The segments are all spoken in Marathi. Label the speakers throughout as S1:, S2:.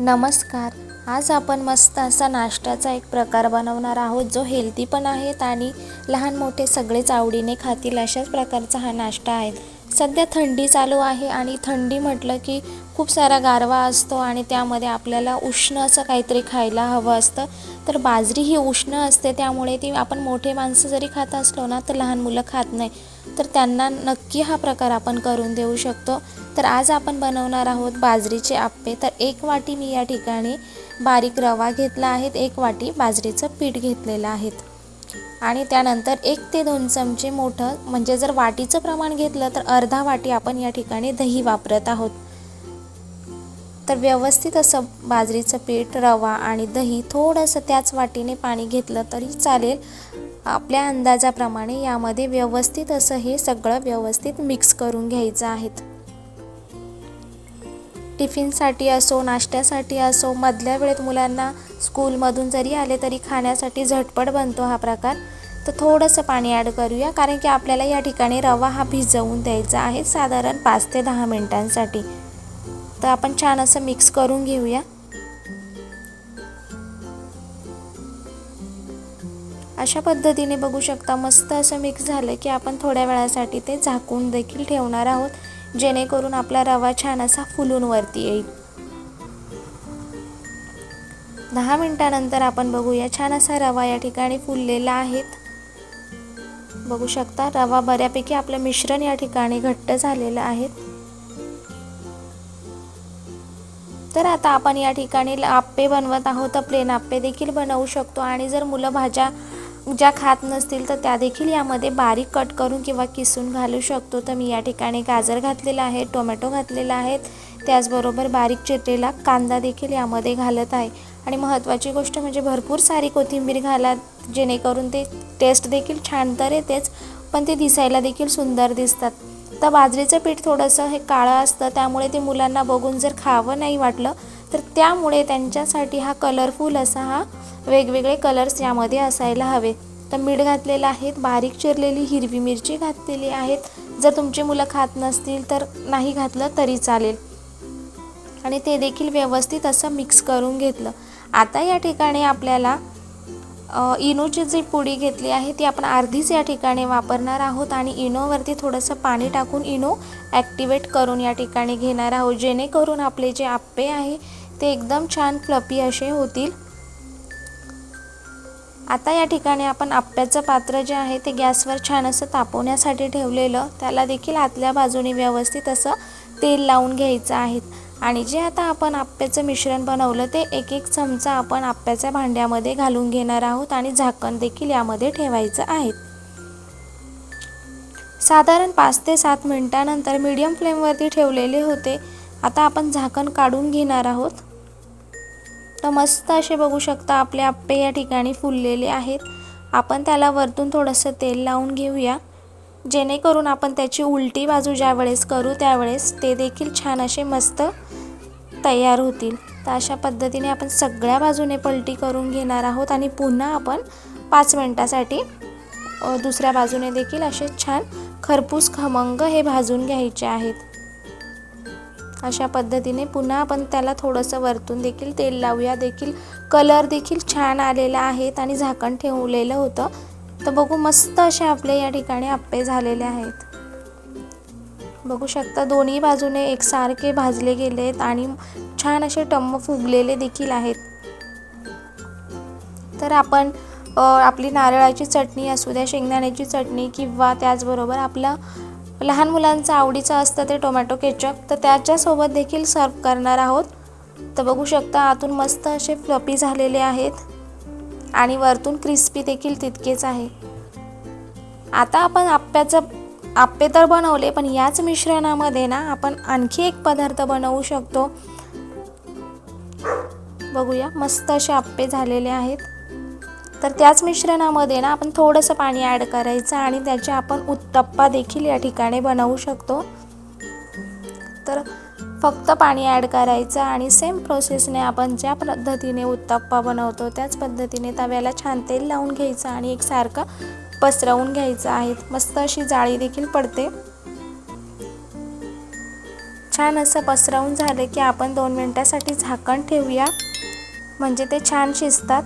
S1: नमस्कार. आज आपण मस्त असा नाश्त्याचा एक प्रकार बनवणार आहोत जो हेल्दी पण आहेत आणि लहान मोठे सगळेच आवडीने खातील अशाच प्रकारचा हा नाश्ता आहे. सध्या थंडी चालू आहे आणि थंडी म्हटलं की खूप सारा गारवा असतो आणि त्यामध्ये आपल्याला उष्ण असं काहीतरी खायला हवं असतं. तर बाजरी ही उष्ण असते त्यामुळे ती आपण मोठे माणसं जरी खात असलो ना तर लहान मुलं खात नाही. तर त्यांना नक्की हा प्रकार आपण करून देऊ शकतो. तर आज आपण बनवणार आहोत बाजरीचे आप्पे. तर एक वाटी मी या ठिकाणी बारीक रवा घेतला आहे. एक वाटी बाजरीचं पीठ घेतलेलं आहेत आणि त्यानंतर एक ते दोन चमचे मोठं म्हणजे जर वाटीचं प्रमाण घेतलं तर अर्धा वाटी आपण या ठिकाणी दही वापरत आहोत. तर व्यवस्थित असं बाजरीचं पीठ रवा आणि दही थोडंसं त्याच वाटीने पाणी घेतलं तरी चालेल. आपल्या अंदाजाप्रमाणे यामध्ये व्यवस्थित असं हे सगळं व्यवस्थित मिक्स करून घ्यायचं आहेत टिफिनसाठी असो नाश्त्यासाठी असो मधल्या वेळेत मुलांना स्कूलमधून जरी आले तरी खाण्यासाठी झटपट बनतो हा प्रकार. तर थोडंसं पाणी ॲड करूया कारण की आपल्याला या ठिकाणी रवा हा भिजवून द्यायचा आहे साधारण पाच ते दहा मिनटांसाठी. तर आपण छान असं मिक्स करून घेऊया. अशा पद्धतीने बघू शकता मस्त असं मिक्स झालं की आपण थोड्या वेळासाठी ते झाकून देखील ठेवणार आहोत. जेणेकरून आपला रवा छान असा फुलून वरती येईल. दहा मिनटानंतर आपण बघूया छान असा रवा या ठिकाणी फुललेला आहेत बघू शकता रवा बऱ्यापैकी आपलं मिश्रण या ठिकाणी घट्ट झालेलं आहे. तर आता आपण या ठिकाणी आप्पे बनवत आहोत. तर प्लेन आप्पे देखील बनवू शकतो. आणि जर मुलं भाज्या ज्या खात नसतील तर त्या देखील यामध्ये बारीक कट करून किंवा किसून घालू शकतो. तर मी या ठिकाणी गाजर घातलेला आहे टोमॅटो घातलेला आहे. त्याचबरोबर बारीक चिरलेला कांदा देखील यामध्ये घालत आहे. आणि महत्त्वाची गोष्ट म्हणजे भरपूर सारी कोथिंबीर घाला जेणेकरून ते टेस्ट देखील छान तर येतेच पण ते दिसायला देखील सुंदर दिसतात. तर बाजरीचं पीठ थोडंसं हे काळं असतं त्यामुळे ते मुलांना बघून जर खावं नाही वाटलं तर त्यामुळे त्यांच्यासाठी हा कलरफुल असा हा वेगवेगळे कलर्स यामध्ये असायला हवे. तर मीठ घातलेलं आहे बारीक चिरलेली हिरवी मिरची घातलेली आहेत. जर तुमची मुलं खात नसतील तर नाही घातलं तरी चालेल. आणि ते देखील व्यवस्थित असं मिक्स करून घेतलं. आता या ठिकाणी आपल्याला इनोची जी पुडी घेतली आहे ती आपण अर्धीच या ठिकाणी वापरणार आहोत. आणि इनोवरती थोडंसं पाणी टाकून इनो ॲक्टिवेट करून या ठिकाणी घेणार आहोत. जेणेकरून आपले जे आप्पे आहे ते एकदम छान फ्लपी असे होतील. आता या ठिकाणी आपण आप्प्याचं पात्र जे आहे ते गॅसवर छान असं तापवण्यासाठी ठेवलेलं त्याला देखील आतल्या बाजूने व्यवस्थित असं तेल लावून घ्यायचं आहे. आणि जे आता आपण आप्प्याचं मिश्रण बनवलं ते एक एक चमचा आपण आप्प्याच्या भांड्यामध्ये घालून घेणार आहोत आणि झाकण देखील यामध्ये ठेवायचं आहे. साधारण पाच ते सात मिनटानंतर मीडियम फ्लेमवरती ठेवलेले होते. आता आपण झाकण काढून घेणार आहोत. तर मस्त असे बघू शकता आपले आप्पे या ठिकाणी फुललेले आहेत. आपण त्याला वरतून थोडंसं तेल लावून घेऊया. जेणेकरून आपण त्याची उलटी बाजू ज्यावेळेस करू त्यावेळेस ते देखील छान असे मस्त तयार होतील. तर अशा पद्धतीने आपण सगळ्या बाजूने पलटी करून घेणार आहोत आणि पुन्हा आपण पाच मिनटासाठी दुसऱ्या बाजूने देखील असे छान खरपूस खमंग हे भाजून घ्यायचे आहेत. अशा पद्धतीने पुन्हा आपण त्याला थोडंसं वरतून देखील तेल लावूया. देखील कलर देखील छान आलेला आहेत आणि झाकण ठेवलेलं होतं. तर बघू मस्त असे आपले या ठिकाणी आप्पे झालेले आहेत. बघू शकता दोन्ही बाजूने एकसारखे भाजले गेले आहेत आणि छान असे टम्म फुगलेले देखील आहेत. तर आपण आपली नारळाची चटणी असू द्या शेंगदाण्याची चटणी किंवा त्याचबरोबर आपलं लहान मुलांचं आवडीचं असतं ते टोमॅटो केचप तर त्याच्यासोबत देखील सर्व करणार आहोत. तर बघू शकता आतून मस्त असे फ्लपी झालेले आहेत. आणि वरतून क्रिस्पी देखील तितकेच आहे. आता आपण आप्याचं आप्पे तर बनवले पण याच मिश्रणामध्ये ना आपण आणखी एक पदार्थ बनवू शकतो. बघूया मस्त असे आप्पे झालेले आहेत. तर त्याच मिश्रणामध्ये ना आपण थोडंसं पाणी ॲड करायचं आणि त्याचे आपण उत्तप्पा देखील या ठिकाणी बनवू शकतो. तर फक्त पाणी ॲड करायचं आणि सेम प्रोसेसने आपण ज्या पद्धतीने उत्तप्पा बनवतो त्याच पद्धतीने तव्याला छान तेल लावून घ्यायचं आणि एकसारखं पसरवून घ्यायचं आहे. मस्त अशी जाळी देखील पडते. छान असं पसरवून झालं की आपण दोन मिनटासाठी झाकण ठेवूया. म्हणजे ते छान शिजतात.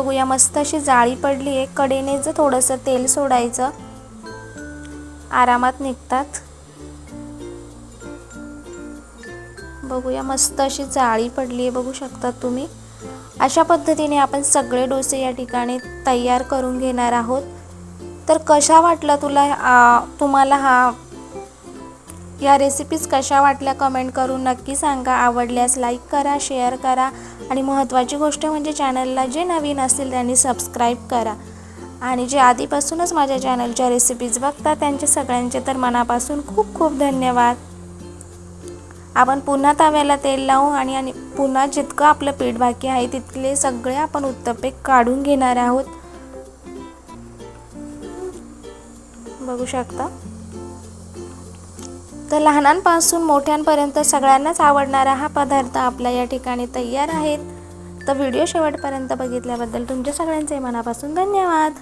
S1: बघूया. मस्त अशी जाळी पडली आहे. कडेने जर थोडंसं तेल सोडायचं. आरामात निघतात. बघूया मस्त अशी जाळी पडली आहे. बघू शकता तुम्ही. अशा पद्धतीने आपण सगळे डोसे या ठिकाणी तयार करून घेणार आहोत. तर कशा वाटला तुला आ, तुम्हाला हा या रेसिपीज कशा वाटल्या कमेंट करून नक्की सांगा. आवडल्यास लाईक करा शेअर करा आणि महत्त्वाची गोष्ट म्हणजे चॅनलला जे नवीन असतील त्यांनी सबस्क्राईब करा. आणि जे आधीपासूनच माझ्या चॅनलच्या रेसिपीज बघतात त्यांचे सगळ्यांचे तर मनापासून खूप खूप धन्यवाद. आपण पुन्हा तव्याला तेल लावू आणि आणि पुन्हा जितकं आपलं पीठ बाकी आहे तितले सगळे आपण उत्तप्पे काढून घेणार आहोत. बघू शकता? तर लहानांपासून मोठ्यांपर्यंत सगळ्यांनाच आवडणारा हा पदार्थ आपल्या या ठिकाणी तयार आहेत. तर व्हिडिओ शेवटपर्यंत बघितल्याबद्दल तुमच्या सगळ्यांचे मनापासून धन्यवाद.